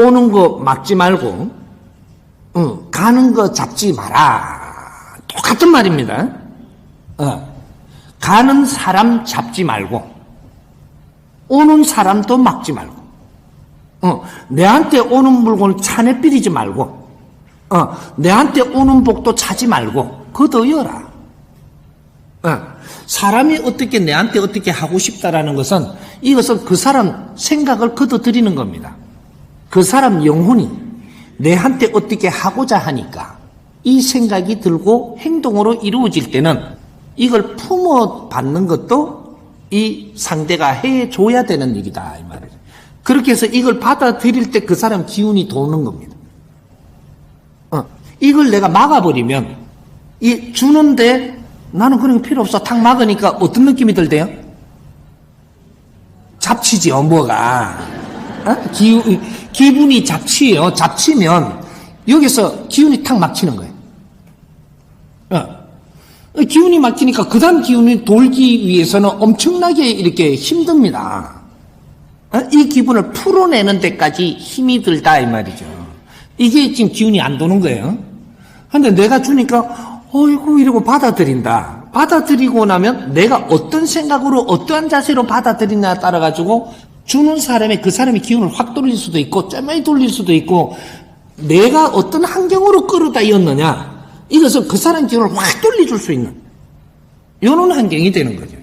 오는 거 막지 말고, 어, 가는 거 잡지 마라. 똑같은 말입니다. 어, 가는 사람 잡지 말고, 오는 사람도 막지 말고, 어, 내한테 오는 물건을 차내 뿌리지 말고, 어, 내한테 오는 복도 차지 말고, 걷어여라. 어, 사람이 어떻게 내한테 어떻게 하고 싶다라는 것은 이것은 그 사람 생각을 걷어들이는 겁니다. 그 사람 영혼이 내한테 어떻게 하고자 하니까 이 생각이 들고 행동으로 이루어질 때는 이걸 품어 받는 것도 이 상대가 해 줘야 되는 일이다 이 말이죠. 그렇게 해서 이걸 받아들일 때 그 사람 기운이 도는 겁니다. 어, 이걸 내가 막아버리면 이 주는데 나는 그런 거 필요 없어 탁 막으니까 어떤 느낌이 들대요? 잡치지요 뭐가 어? 기, 기분이 잡치요 잡치면 여기서 기운이 탁 막히는 거예요. 어. 기운이 막히니까 그 다음 기운이 돌기 위해서는 엄청나게 이렇게 힘듭니다. 어? 이 기분을 풀어내는 데까지 힘이 들다 이 말이죠. 이게 지금 기운이 안 도는 거예요. 근데 내가 주니까 어이구 이러고 받아들인다. 받아들이고 나면 내가 어떤 생각으로 어떠한 자세로 받아들이냐에 따라 가지고 주는 사람의 그 사람의 기운을 확 돌릴 수도 있고 쩌매이 돌릴 수도 있고 내가 어떤 환경으로 끌어다 였느냐 이것은 그 사람 기운을 확 돌려줄 수 있는 이런 환경이 되는 거죠.